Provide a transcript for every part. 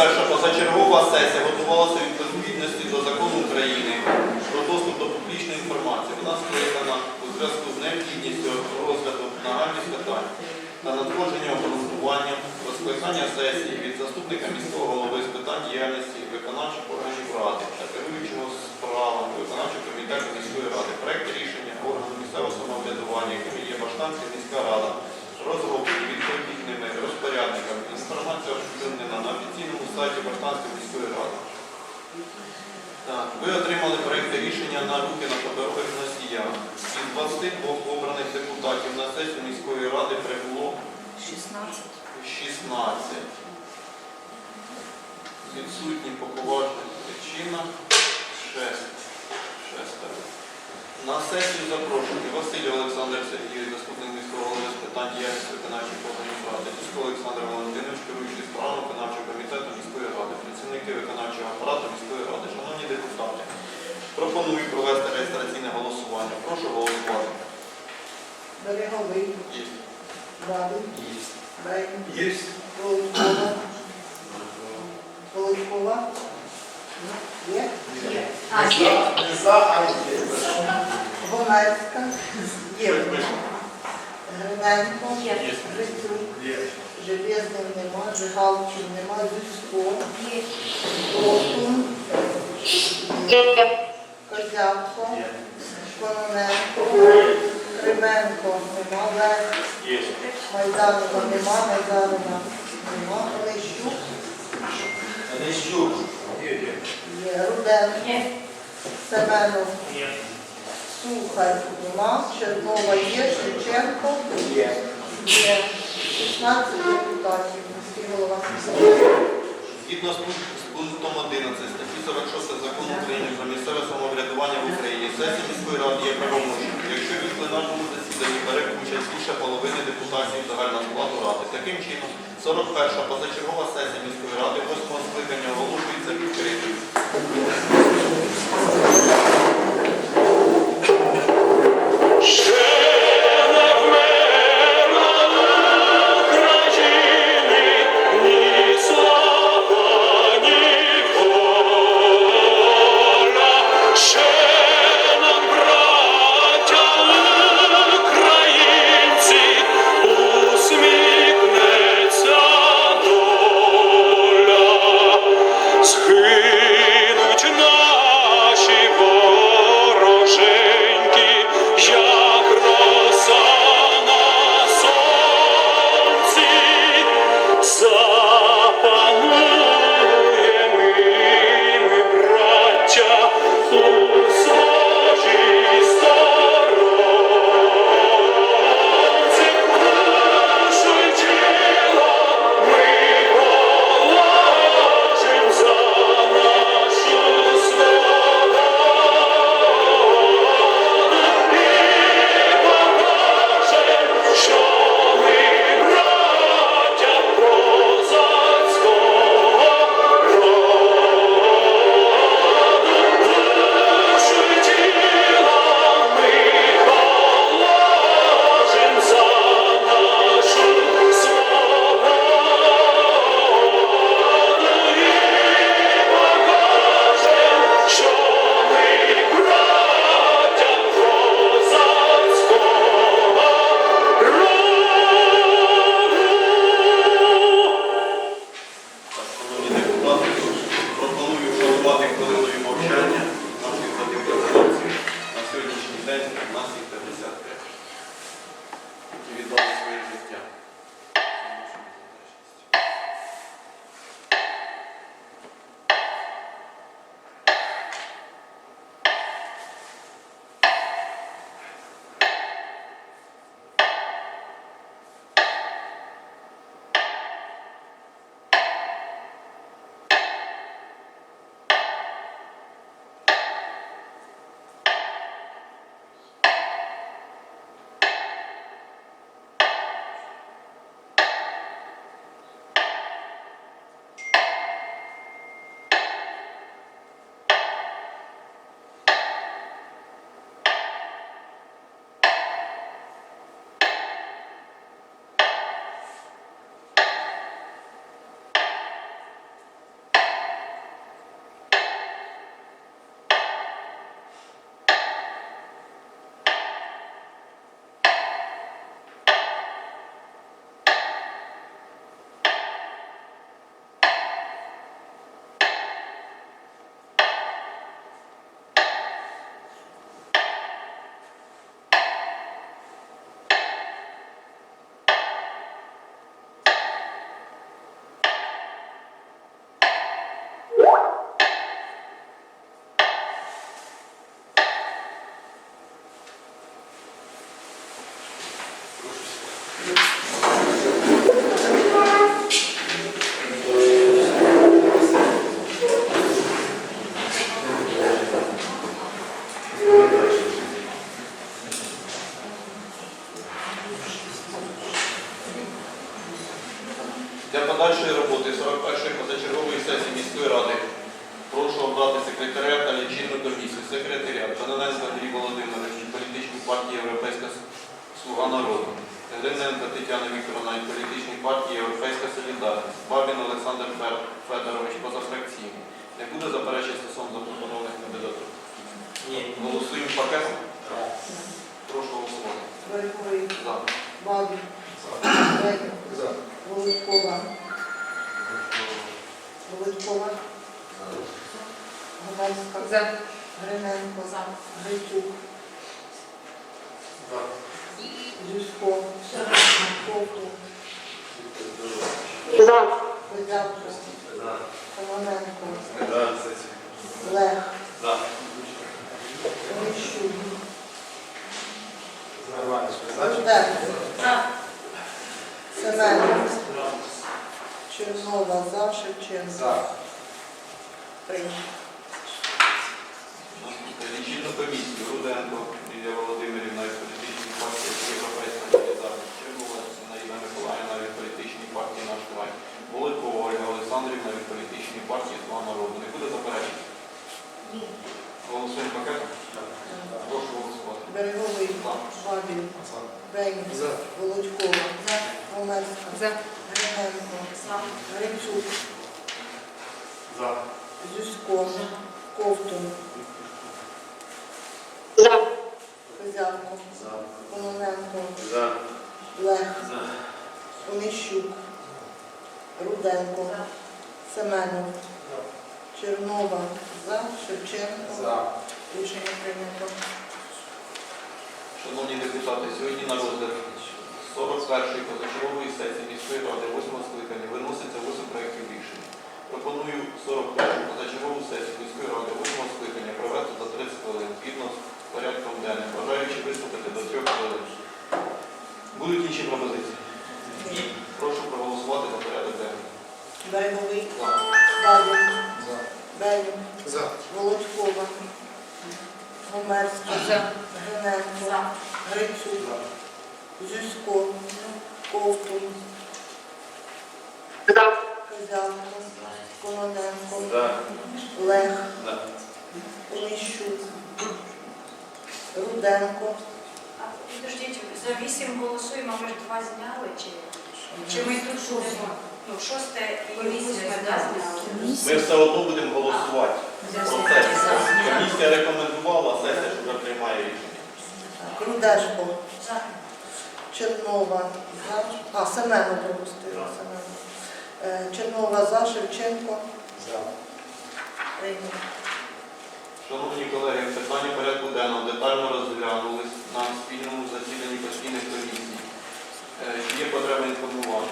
41 позачергова сесія готувалася відповідності до закону України про доступ до публічної інформації. Вона скликана у зв'язку з необхідністю розгляду нагальних питань та надходження обґрунтування розкликання сесії від заступника міського голови з питань діяльності виконавчих органів ради та керуючого справами виконавчого комітету міської ради. Проект рішення органу місцевого самоврядування, яким є Баштанська міська рада, розроблені відповідними розпорядниками. Інформація оприлюднена на офіційному сайті Баштанської міської ради. Так, ви отримали проєкти рішення на руки на паперових носіях. Із 22 обраних депутатів на сесію міської ради прибуло 16. 16. Відсутні по поважних причинах 6. Шестеро. На сесію запрошені Василь Олександр Сергійович, заступник міського голови з питань діяльності виконавчих органів ради, Тісько Олександр Валентинович, керуючий справами виконавчого комітету міської ради, працівники виконавчого апарату міської ради. Шановні депутати, пропоную провести реєстраційне голосування. Прошу голосувати. Береговий, Є. Бабин, Є. Бейн, Є. Володькова, Володькова. Є? А, є. Гомельська. Є. Гриненко. Є. Грицюк. Железний нема, Жигалчин нема, Зюсько. Є. Ротун. Козявко. Кононенко. Кременко нема, Лев. Майданова нема, Майданова нема, Олещук. Онищук. Є, Руденко. Семенов. Сухар нема, Чернова є, Шевченко. Є. Є 16 депутатів. Міський голова. Згідно з пунктом 11 статті 46 закону України про місцеве самоврядування в Україні, сесія міської ради є правомочною, якщо від пленарному засіданні бере участь більше половини депутатів загального складу ради. Таким чином, 41-ша позачергова сесія міської Гриненко Тетяна Вікторовна від політичної партії Європейська Солідарність. Бабін Олександр Федорович позафракційний. Не буде заперечень стосовно запропонованих кандидатур? Ні. Голосуємо пакетом? Так. Прошу голосувати. За. Бабін, Бегін, Володькова, Володькова, Гомельська, За. Гриненко, За. Грицюк, Зюсько, Ковтун, Козявко, Комоненко, Лех, Онищук, Руденко, Семенов, Чернова, За, Шевченко. Прийнято. Лічильну комісію Руденко Лілія Володимирівна Європейська Солідарність, Чернова Наїна Миколаївна від політичної партії Наш край, Володькова Ольга Олександрівна від політичної партії Слава народу. Не буде заперечень? Голосуємо пакетом? Прошу голосувати. Береговий, Бабін, Бейн, Володькова, Гомельська, Гриненко, Грицюк, Зюсько, Ковтун, Козявко, Кононенко, Лех, Онищук, Руденко, Семенов, Чернова, За, Шевченко. Рішення прийнято. Шановні депутати, сьогодні на розгляд 41-ї позачергової сесії міської ради 8 скликання виноситься 8 проєктів рішень. Пропоную 41-ю позачергову сесію міської ради 8 скликання провести за 30 хвилин згідно з порядком денним, бажаючи виступити до 3 хвилин. Будуть інші пропозиції? Прошу проголосувати за порядок денний. Береговий, За. Бабін, Бейн, Володькова, Гомерська, За. Гриненко, Грицюк, Зюсько, Ковтун, Козявко, Кононенко, Лех, Онищук, Руденко, Підождіть, за вісім голосуємо, ми ж два зняли, чи, чи ми тут шосте? Ну, шосте і восьме да, зняли. Ми все одно будемо голосувати. Про це. Комісія рекомендувала, сесія ж вже приймає рішення. Рудешко, За. Чернова, за, а, Семенов пропустила, Семенов. Е, Чернова за, Шевченко. Прийнято. Шановні колеги, питання порядку денного детально розглянулись на спільному засіданні постійних комісій. Е, Чи є потреба інформувати?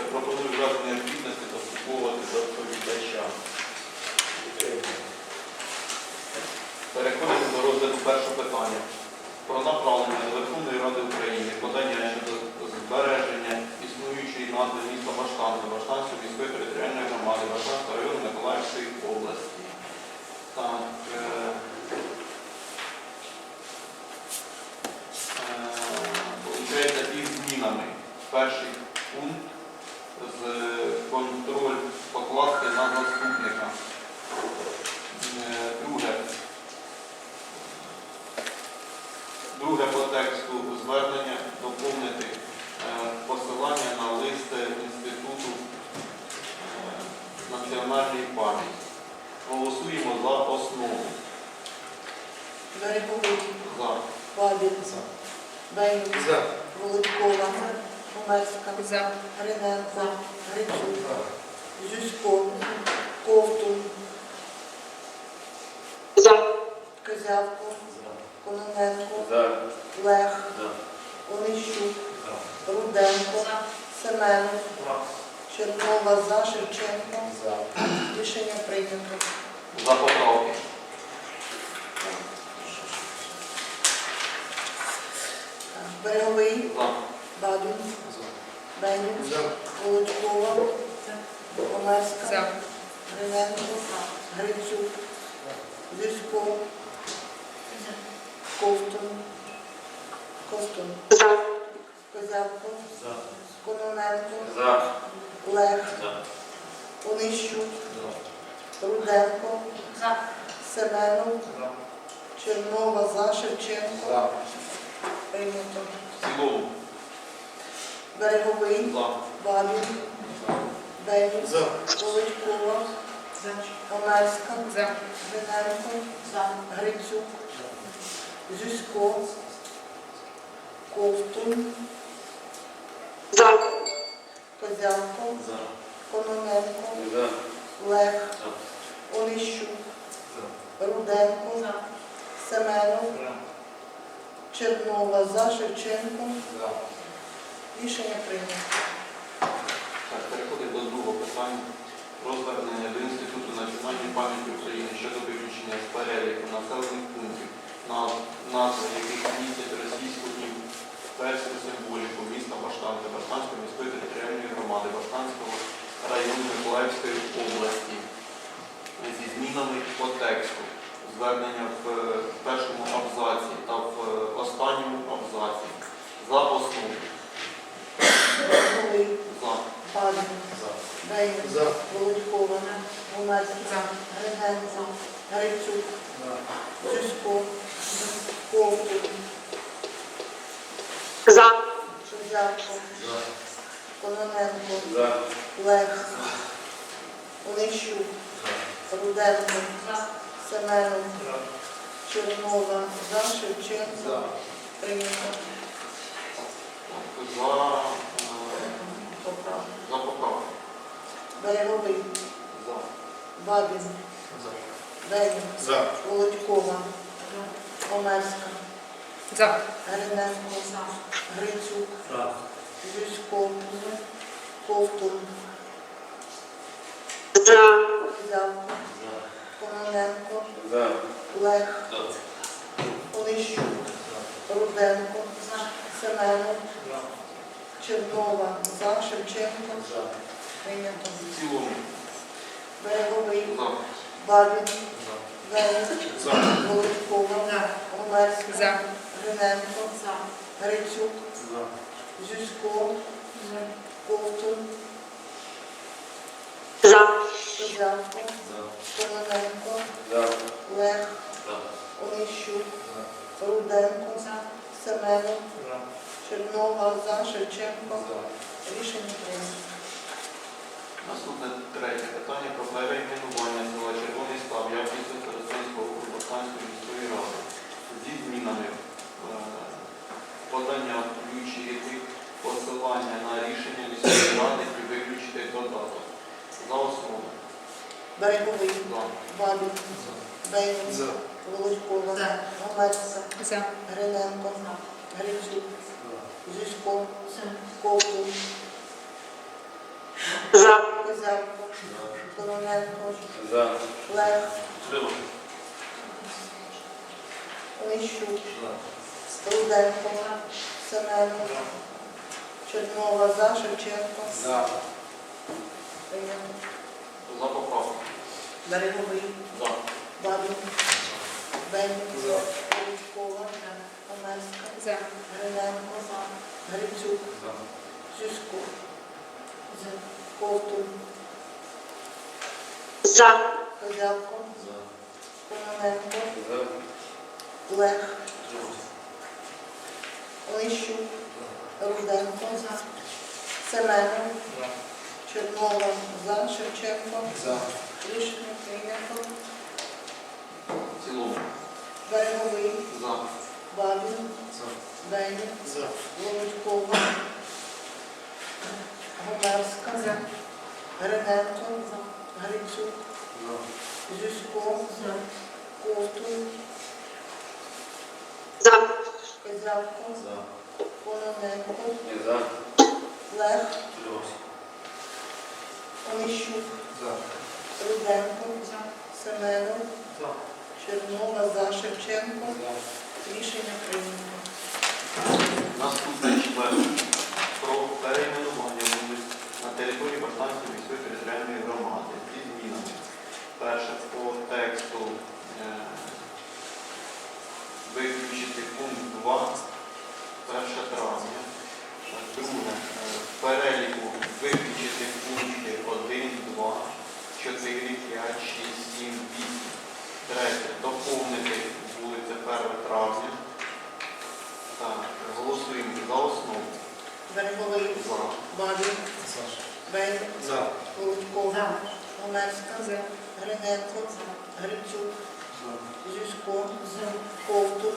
Я пропоную в необхідності заслуховувати до доповідача. Переходимо до розгляду першого питання. Про направлення до Верховної Ради України подання щодо збереження існуючої назви міста Баштанки, Баштанської міської територіальної громади, Баштанського району Миколаївської області. Так. е, е, Получається із змінами. Перший пункт з контроль покласти на заступника. Е, Друге. Друге по тексту звернення доповнити посилання на лист Інституту національної пам'яті. Голосуємо за основу. Береговий, За. Бабін, Бейн, Володькова, Гомерська, За. Гриненко, Грицюк, Зюсько, Ковтун, Козявко, Кононенко, Лех, Онищук, Руденко, Семенов, Чернова за, Шевченко. Рішення прийнято. За поправки. Береговий, За. Бабін, Бейн, Володькова, За. Гриненко, Грицюк, Зюсько, Ковтун, Ковтун, Козявко, Кононенко, Лех, Онищук, Руденко, За. Семенов, Чернова, За, Шевченко. Прийнято. В цілому. Береговий, За. Бабін, Бенюк, Володькова, Омельська, Гриненко, Грицюк, Зюсько, Ковтун, Козявко, Кононенко, Лех, Онищук, Руденко, Семенов, Чернова, За, Шевченко. Рішення прийнято. Так, переходимо до другого питання. Про звернення до Інституту національної пам'яті України щодо виключення з переліку населених пунктів, наз- назви яких містять російську і перську символіку міста Баштанки, Баштанської міської територіальної громади, Баштанського району Миколаївської області. Зі змінами по тексту. Звернення в е, першому абзаці та в е, останньому абзаці. За основу. За. Бабін, Бенюк, Володькова, Омельська, Гриненко, Грицюк, Зюсько, Ковтун, Козявко, Кононенко, Лех, Онищук, Руденко, Семенов, Чернова, За, Шевченко. Прийнято. За, Поправка. за поправку. Береговий, За. Бабін, Бенюк, Володькова, Омельська, Гриненко, Грицюк, Зюсько, Ковтун, Козявко, Кононенко, Лех, Онищук, Руденко, Семенов, Чернова, За, Шевченко. Прийнято. В цілому. Береговий, За. Бабін, Бенюк, Володькова, Омельська, Гриненко, Грицюк, Зюсько, Ковтун, Козявко, Кононенко, Лех, Онищук, Руденко, Семенов, Чернова, За, Шевченко. Рішення прийнято. Наступне третє питання про перейменування села Червоний Став Явківського Старостинського округу Баштанської міської ради. Зі змінами подання включити посилання на рішення міської ради і виключити додаток. За основу. Береговий, За. Бабін, Бенюк, Володькова, Омельська, Гриненко, Грицюк, Зюсько, Ковтун, Козявко, Кононенко, Лех, Онищук, Руденко, Семенов, Чернова, За, Шевченко. Прийнято. За поправку. Береговий, За. Бабін, Бенюк, Володькова, Омельська, Гриненко, Грицюк, Зюсько, Ковтун, Козявко, Кононенко, Лех, Онищук, Руденко, Семенов, Чернова, За, Шевченко. Рішення прийнято. В цілому. Береговий, За. Бабін, Бенюк, Володькова, Гомерська, Гриненко, Грицюк, Зюсько, Ковтун, Козявко, Кононенко, Лех, Онищук, Руденко, Семенов, Чернова, За, Шевченко. Рішення прийнято. Наступне четверте. Про перейменування вулиць на території Баштанської міської територіальної громади. Зі змінами. Перше по тексту е, виключити пункт 2, 1 травня. Друге. Переліку виключити пункти 1, 2, 4, 5, 6, 7, 8. Третє. Доповнити вулиця 1 травня. Так, голосуємо за основу. Верховий. Бабін. Бень. За. Олеська. Гриненко. Грицюк. Зюсько. Ковтун.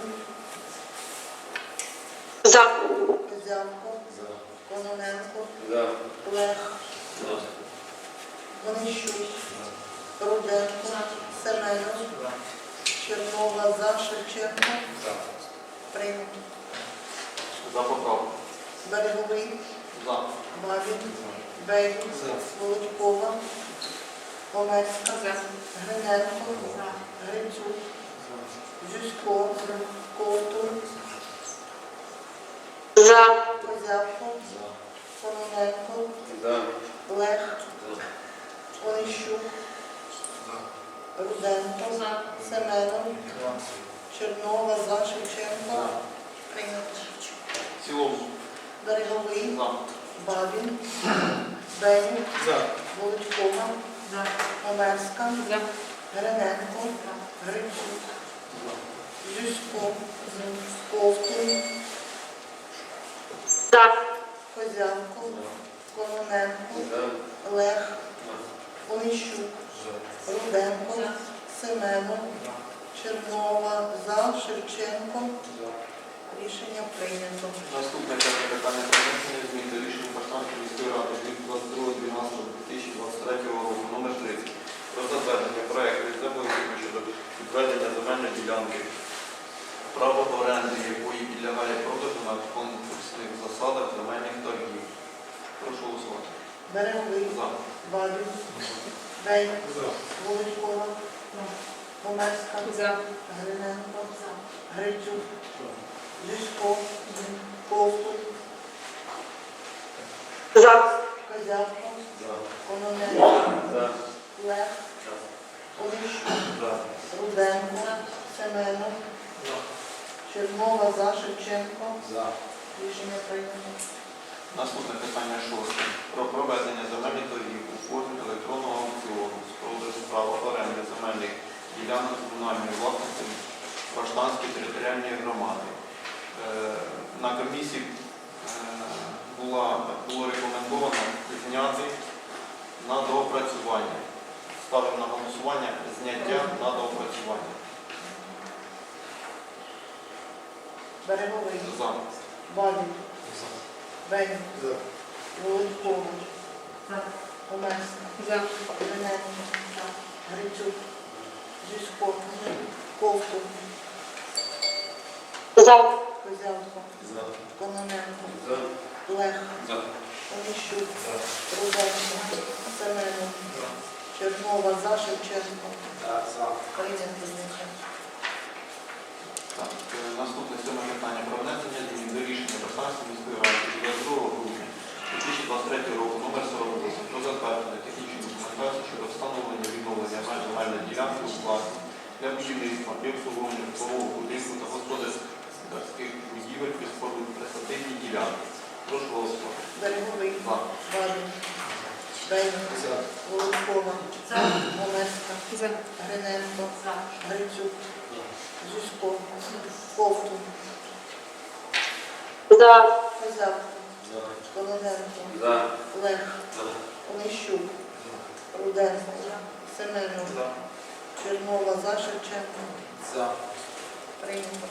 Козявко, Кононенко, Лех, Онищук, Руденко, Семенов, Чернова, За, Шевченко, прийнято. За поправку. Береговий, За. Бабін, Бейник, Володькова, Омельська, Гриненко, Грицюк, Зюсько, Ковтун, Козявко, Кононенко, Лех, Онищук, Руденко, Семенов, Чернова, За, Шевченко, прийнято. В цілому. Береговий, За. Бабін, Бейник, Володькова, Омельська, Гриненко, Грицюк, Зюсько, Ковтун, Козявко, Кононенко, Лех, Онищук, Руденко, Семенов, Чернова, За, Шевченко. Рішення прийнято. Наступне п'яте питання про внесення змін до рішення Баштанської міської ради від 22.12.2023 року номер 30 про затвердження проекту із землеустрою щодо відведення земельної ділянки, право оренди якої підлягає продажу на конкурсних засадах голосувати. Береговий. Бабін, Бейник, Володькова, Омельська, Гриненко, Грицюк, Зюсько, Ковтун, Козявко, Кононенко, Лех, Онищук, Руденко, Семенов, Чернова, За, Шевченко. Рішення прийнято. Наступне питання шосте. Про проведення земельних торгів у формі електронного аукціону з продажу права оренди земельних ділянок комунальної власності Баштанської територіальної громади. Е, На комісії е, було рекомендовано зняти на доопрацювання. Ставимо на голосування зняття на доопрацювання. Береговий, За. Бабін, Бейник, Володькова, Омельська, Гриненко, Грицюк, Зюсько, Ковтун, Козявко, Кононенко, Лех, Онищук, Руденко, Семенов, Чернова, За, Шевченко. Прийнято рішення. Так, е, наступне сьоме питання про внесення змін до рішення міської ради від 22 грудня 2023 року номер 48 про затвердження технічної документації щодо встановлення відновлення меж земельної ділянки у власність для будівництва і обслуговування житлового будинку та господарських будівель під споруд ділянки. Прошу голосувати. Береговий, За. Гриненко, Грицюк, Зюсько, Ковтун, Козявко, Кононенко, Лех, Онищук, Руденко, Семенов, Чернова, За, Шевченко. Прийнято.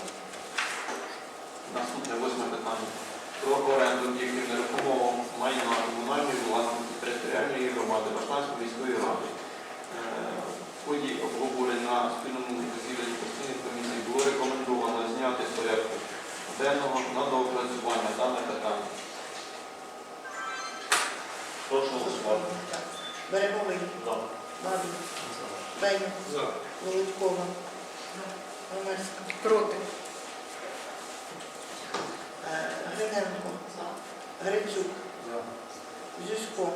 Наступне восьме питання. Про оренду об'єктів нерухомого майна комунальної власності територіальної громади Баштанської міської ради. Е, В ході обговорень на спільному засіданні постійних комісій було рекомендовано зняти з порядку денного на доопрацювання дане питання. Прошу голосувати. Береговий, За. Бабін, Бейник, Володькова, Омельська, Проти. Е, Гриненко, Грицюк, Зюсько,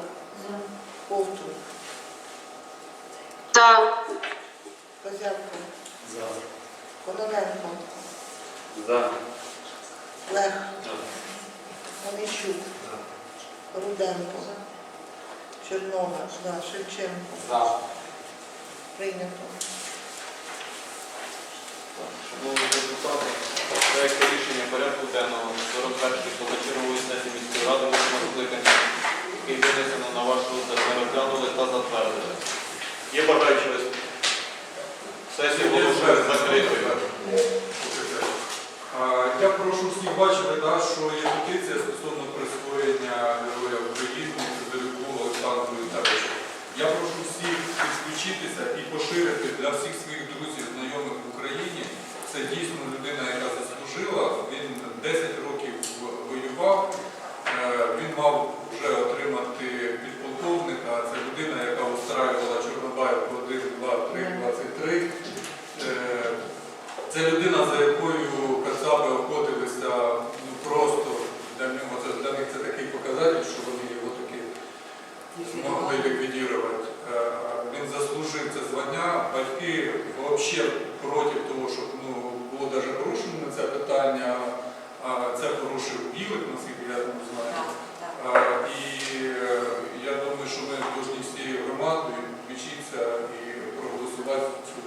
Ковтун, Козявко, Кононенко, Лех, Онищук, Руденко, Чернова, За, Шевченко. Прийнято. Шановні депутати, проект рішення порядку денного 41-ї позачергової сесії міської ради восьмого скликання, який винесено на ваш розгляд, ми розглянули та затвердили. Є бажаючі виступити? Сесію оголошую закритою. Я прошу всіх бачили, да, що є петиція стосовно присвоєння Героя України Сидорюку Олександру Віталійовичу. Я прошу всіх підключитися і поширити для всіх своїх друзів, знайомих в Україні. Це дійсно людина, яка заслужила. Він 10 років воював. Е, Він мав вже отримати підполковника. Це людина, яка устраювала Чорнобаївку 1, 2, 3, 23. Е, це людина, за якою Кацаби охотилися ну, просто для нього це для них це такий показатель, що вони його таки могли ліквідувати. Е, Він заслужив це звання. Батьки взагалі проти того, щоб ну, було навіть порушено це питання. Це порушив білик, наскільки я там знаю. І е, я думаю, що ми повинні всією громадою включитися і проголосувати цю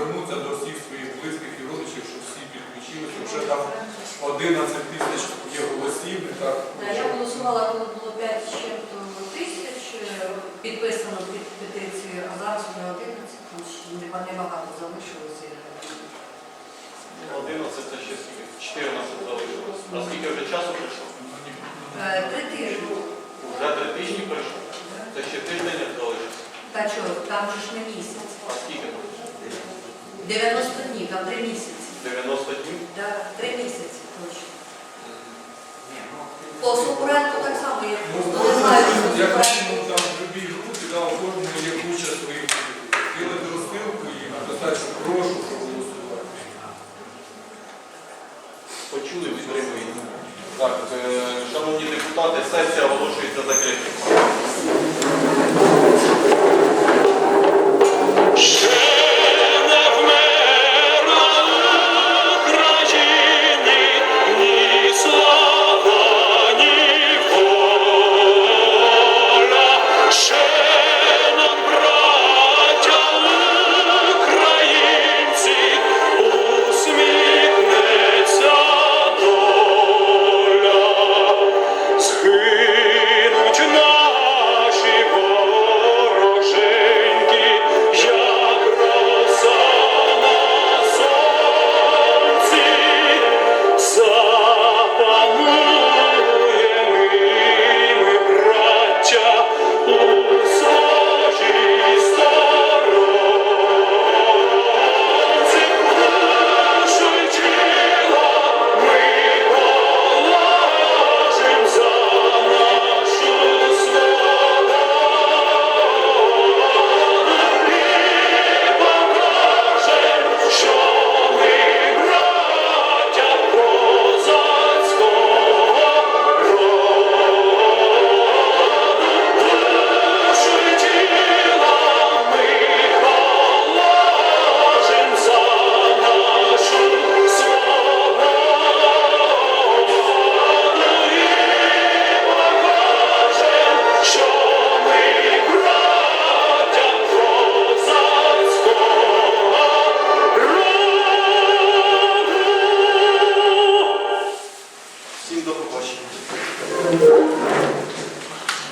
звернутися до всіх своїх близьких і родичів, щоб всі підключилися. Вже там 11 тисяч є голосів, так. Да, Я голосувала, коли було 5 тисяч е, підписано під петицією, а зараз вже 11, тому що нема- небагато залишилося. 11 це ще скільки? 14 залишилось. А скільки вже часу прийшло? Е, Три тижні. Вже три тижні пройшло. Це ще тиждень залишився. Та чого, там же ж не місяць. А скільки? 90 днів, там 3 місяці. 90 днів? Да, 3 місяці точно. По сукуренту так само, я Ну, просто не знаю, що я бачимо там в любій групі, да, у кожному є куча своїх. Ділити розсилку і написати, що прошу проголосувати. Почули, підтримують. Так, е, шановні депутати, сесія оголошується закритою.